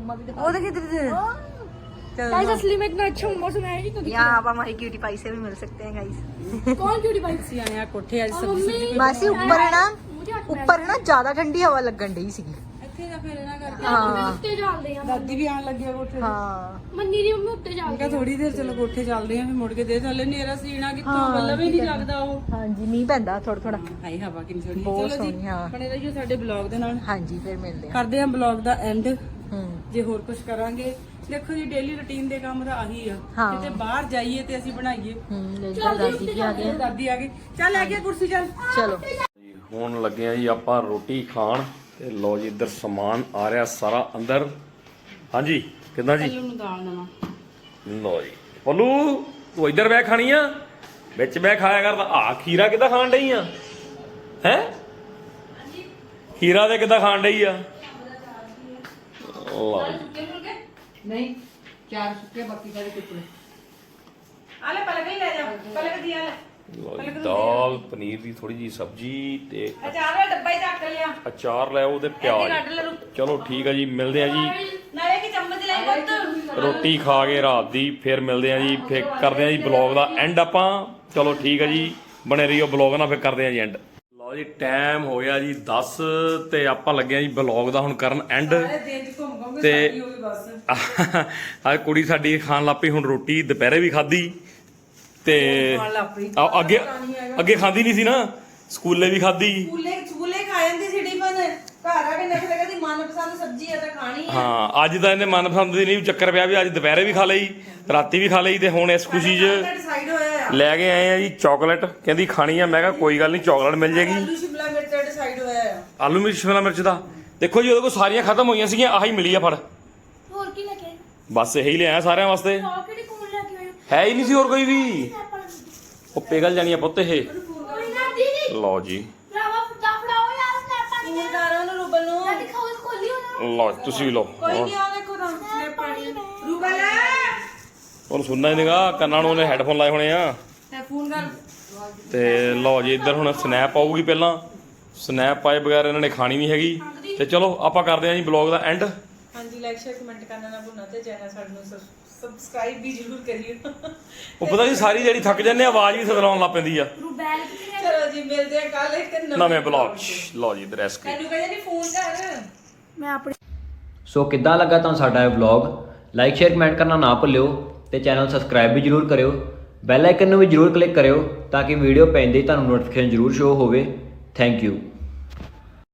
गाइस असली में इतना अच्छा मौसम है ही तो दिख
यहाँ आप हमारी क्यूटी पाई से भी मिल सकते हैं गाइस
रहा है। कौन क्यूटी बाइक
ਅਸੀਂ ਆਏ ਆ ਕੋਠੇ ਅੱਜ ਸਬਜ਼ੀ
मम्मी
मासी ऊपर है ना
मुझे हट
ऊपर है ना ज्यादा ठंडी हवा लगन डई सी
ਇੱਥੇ ਦਾ ਫੇਰ ਨਾ ਕਰਕੇ
हाँ
ਉੱਤੇ ਚੱਲਦੇ ਆ
ਦਾਦੀ ਵੀ ਆਣ ਲੱਗੀ ਆ ਕੋਠੇ ਤੇ
हाँ
ਮੰਨੀ ਦੀ ਮੰਮੀ ਉੱਤੇ
ਮੈਂ
ਚੱਲਦੇ
ਕਿਹਾ ਥੋੜੀ ਦੇਰ ਚਲੋ ਕੋਠੇ ਚੱਲਦੇ ਆਂ ਫਿਰ ਮੁੜ ਕੇ ਦੇ ਥੱਲੇ ਨੇਰਾ ਸੀਣਾ ਕਿੱਥੋਂ ਬੱਲਾ ਵੀ ਨਹੀਂ ਲੱਗਦਾ ਉਹ
हाँ जी मीह पैंदा थोड़ा थोड़ा
ਹਾਈ ਹਵਾ ਕਿੰਨੀ ਸੋਹਣੀ
ਬਹੁਤ
ਚਲੋ ਜੀ
ਸੋਹਣੀ, ਹਾਂ।
ਬਣੇ ਰਹੀਓ ਸਾਡੇ ਬਲੌਗ ਦੇ ਨਾਲ
हाँ जी फिर मिलते हैं
ਕਰਦੇ ਆਂ ਬਲੌਗ ਦਾ ਐਂਡ
हम्म
ਜੇ ਹੋਰ ਕੁਝ ਕਰਾਂਗੇ ਦੇਖੋ ਜੀ ਡੇਲੀ ਰੁਟੀਨ ਦੇ ਕੰਮ ਦਾ ਆਹੀ ਆ। ਕਿਤੇ ਬਾਹਰ ਜਾਈਏ ਤੇ ਅਸੀਂ ਬਣਾਈਏ।
ਹੂੰ ਦਾਦੀ ਜੀ ਆ ਗਏ।
ਦਾਦੀ ਆ ਗਈ ਚੱਲ ਲੈ ਗਿਆ ਕੁਰਸੀ ਚੱਲ।
ਚਲੋ। ਹੁਣ ਲੱਗੇ ਆ ਜੀ ਆਪਾਂ ਰੋਟੀ ਖਾਣ। ਤੇ ਲੋ ਜੀ ਇੱਧਰ ਸਮਾਨ ਆ ਰਿਹਾ ਸਾਰਾ ਅੰਦਰ। ਹਾਂਜੀ ਕਿੱਦਾਂ ਜੀ? ਲੋ ਜੀ। ਪੱਲੂ ਤੂੰ ਇੱਧਰ ਬੈ ਖਾਣੀ ਆ। ਵਿੱਚ ਬੈ ਖਾਇਆ ਕਰਦਾ ਆ ਖੀਰਾ ਕਿੱਦਾਂ ਖਾਣ ਡਈ ਆ? ਹੈ? ਖੀਰਾ ਦੇ ਕਿੱਦਾਂ ਖਾਣ ਡਈ ਆ? ਲਓ ਜੀ।
ਨਹੀਂ ਚਾਰ ਸੁੱਕੇ ਬਾਕੀ ਸਾਰੇ ਟੁਕੜੇ
ਆ ਲੈ ਪਲਕ ਹੀ ਲੈ ਜਾ ਪਲਕ ਦੀ। ਆ ਲੈ।
ਲਓ ਜੀ, ਦਾਲ ਪਨੀਰ ਦੀ ਥੋੜੀ ਜੀ ਸਬਜੀ ਤੇ
ਅਚਾਰ ਦਾ ਡੱਬਾ ਹੀ ਚੱਕ ਲਿਆ।
ਅਚਾਰ ਲੈ ਉਹ ਤੇ
ਕੱਢ
ਪਿਆਜ਼
ਰੂ
ਚਲੋ ਠੀਕ ਆ ਜੀ ਮਿਲਦੇ ਆ ਜੀ।
ਨਾਲੇ ਕਿ ਚਮਚ ਲੈ ਪੁੱਤ।
ਰੋਟੀ ਖਾ ਕੇ ਰਾਤ ਦੀ ਫਿਰ ਮਿਲਦੇ ਆ ਜੀ ਫਿਰ ਕਰਦੇ ਆ ਜੀ ਬਲੌਗ ਦਾ ਐਂਡ ਆਪਾਂ। ਚਲੋ ਠੀਕ ਆ ਜੀ ਬਣੇ ਰਹੀਓ ਬਲੌਗ ਨਾਲ ਫਿਰ ਕਰਦੇ ਆ ਜੀ ਐਂਡ ਲਓ ਜੀ ਟਾਈਮ ਹੋ ਗਿਆ ਜੀ 10 ਤੇ ਆਪਾਂ ਲੱਗੇ ਆ ਜੀ ਬਲੌਗ ਦਾ ਹੁਣ ਕਰਨ ਐਂਡ
ਸਾਰੇ ਦਿਨ ਚ ਘੁੰਮ ਘੁੰਮ ਕੇ
ਤੇ
ਸਾਡੀ ਹੋ ਗਈ ਬਸ।
ਆ ਕੁੜੀ ਸਾਡੀ ਖਾਣ ਲੱਪੀ ਹੁਣ ਰੋਟੀ ਦੁਪਹਿਰੇ ਵੀ ਖਾਧੀ ਤੇ
ਖਾਣ ਲੱਗ ਪਈ।
ਆ ਅੱਗੇ ਅੱਗੇ ਖਾਂਦੀ ਨਹੀਂ ਸੀ ਨਾ ਸਕੂਲੇ ਵੀ ਖਾਧੀ।
ਸਕੂਲੇ ਸਕੂਲੇ ਖਾ ਜਾਂਦੀ ਸੀ ਟਿਫਨ। ਘਰ ਆ ਕੇ ਨਖਰੇ ਕਦੀ ਮਨਪਸੰਦ ਸਬਜ਼ੀ ਆ ਤਾਂ ਖਾਣੀ ਆ।
ਹਾਂ ਅੱਜ ਤਾਂ ਇਹਨੇ ਮਨਪਸੰਦ ਦੀ ਨਹੀਂ ਚੱਕਰ ਪਿਆ ਵੀ ਅੱਜ ਦੁਪਹਿਰੇ ਵੀ ਖਾ ਲਈ ਰਾਤੀ ਵੀ ਖਾ ਲਈ ਤੇ ਹੁਣ ਇਸ ਖੁਸ਼ੀ 'ਚ
ਡਿਸਾਈਡ ਹੋਇਆ ਆ।
ਲੈ ਕੇ ਆਏ ਆ ਜੀ ਚਾਕਲੇਟ। ਕਹਿੰਦੀ ਖਾਣੀ ਆ ਮੈਂ ਕਿਹਾ ਕੋਈ ਗੱਲ ਨਹੀਂ ਚਾਕਲੇਟ ਮਿਲ ਜੇਗੀ।
ਆਲੂ ਸ਼ਿਮਲਾ ਮਿਰਚ ਦਾ ਡਿਸਾਈਡ ਹੋਇਆ ਆ।
ਆਲੂ ਮਿਰਚ ਸ਼ਿਮਲਾ ਮਿਰਚ ਦਾ। ਦੇਖੋ ਜੀ ਉਹਦੇ ਕੋਲ ਸਾਰੀਆਂ ਖਤਮ ਹੋਈਆਂ ਸੀਗੀਆਂ ਆਹੀ ਮਿਲੀ ਆ ਫੜ? ਬਸ ਇਹੀ ਲਿਆਇਆ ਸਾਰਿਆਂ ਵਾਸਤੇ।
ਆਹ ਕਿਹੜੀ ਕੋਲ ਲੈ ਕੇ ਆਏ
ਹੈ ਹੀ ਨਹੀਂ ਸੀ ਹੋਰ ਕੋਈ ਵੀ। ਉਹ ਪਿਘਲ ਜਾਣੀ ਆ ਪੁੱਤ ਇਹ।
ਕੋਈ ਨਾ ਦੀਦੀ
ਲਓ ਜੀ
ਭਰਾਵਾ ਫਟਾ ਫੜਾਓ ਯਾਰ ਸਨੈਪ ਪਾਣੀ
ਫੋਨ ਕਰ ਉਹਨੂੰ ਰੂਬਲ ਨੂੰ
ਦਾ ਦਿਖਾਓ ਖੋਲੀ ਉਹਨਾਂ
ਲਓ ਤੁਸੀਂ ਵੀ ਲਓ।
ਕੋਈ ਨਹੀਂ ਆ ਦੇਖੋ ਤਾਂ ਸਨੈਪ ਪਾਣੀ। ਰੂਬਲ।
ਉਹਨੂੰ ਸੁਣਨਾ ਹੀ ਨਹੀਂਗਾ ਕੰਨਾਂ ਨੂੰ ਉਹਨੇ ਹੈੱਡਫੋਨ ਲਾਏ ਹੋਣੇ ਆ।
ਤੇ ਫੋਨ ਕਰ।
ਤੇ ਲਓ ਜੀ ਇੱਧਰ ਹੁਣ ਸਨੈਪ ਆਊਗੀ ਪਹਿਲਾਂ। ਸਨੈਪ ਪਾਏ ਬਗੈਰ ਇਹਨਾਂ ਨੇ ਖਾਣੀ ਨਹੀਂ ਹੈਗੀ। ਤੇ ਚਲੋ ਆਪਾਂ ਕਰਦੇ ਹਾਂ ਜੀ ਬਲੌਗ ਦਾ ਐਂਡ
ਹਾਂਜੀ ਲਾਈਕ ਸ਼ੇਅਰ ਕਮੈਂਟ ਕਰਨਾ ਨਾ ਭੁੱਲਣਾ ਤੇ ਚੈਨਲ ਸਾਡੇ ਨੂੰ ਸਬਸਕ੍ਰਾਈਬ ਵੀ ਜ਼ਰੂਰ ਕਰਿਓ।
ਉਹ ਪਤਾ ਜੀ ਸਾਰੀ ਜਿਹੜੀ ਥੱਕ ਜਾਂਦੇ ਆ ਆਵਾਜ਼ ਵੀ ਸਦਲਾਉਣ ਲੱਗ ਪੈਂਦੀ ਆ।
ਰੂਬੈਲ ਕਿੱਥੇ ਹੈ?
ਚਲੋ ਜੀ ਮਿਲਦੇ ਆ ਕੱਲ ਇੱਕ
ਨਵੇਂ ਬਲੌਗ 'ਚ। ਲਓ ਜੀ ਇੱਧਰ ਐਸਕੇ
ਤੈਨੂੰ ਕਹਿੰਦੇ ਨਹੀਂ ਫੋਨ ਕਰ।
ਮੈਂ ਆਪਣੀ
ਸੋ ਕਿੱਦਾਂ ਲੱਗਾ ਤੁਹਾਨੂੰ ਸਾਡਾ ਇਹ ਵਲੌਗ ਲਾਈਕ ਸ਼ੇਅਰ ਕਮੈਂਟ ਕਰਨਾ ਨਾ ਭੁੱਲਿਓ ਤੇ ਚੈਨਲ ਸਬਸਕ੍ਰਾਈਬ ਵੀ ਜਰੂਰ ਕਰਿਓ। ਬੈਲ ਆਈਕਨ ਨੂੰ ਵੀ ਜਰੂਰ ਕਲਿੱਕ ਕਰਿਓ ਤਾਂ ਕਿ ਵੀਡੀਓ ਪੈਂਦੇ ਹੀ ਤੁਹਾਨੂੰ ਨੋਟੀਫਿਕੇਸ਼ਨ ਜਰੂਰ ਸ਼ੋ ਹੋਵੇ। Thank you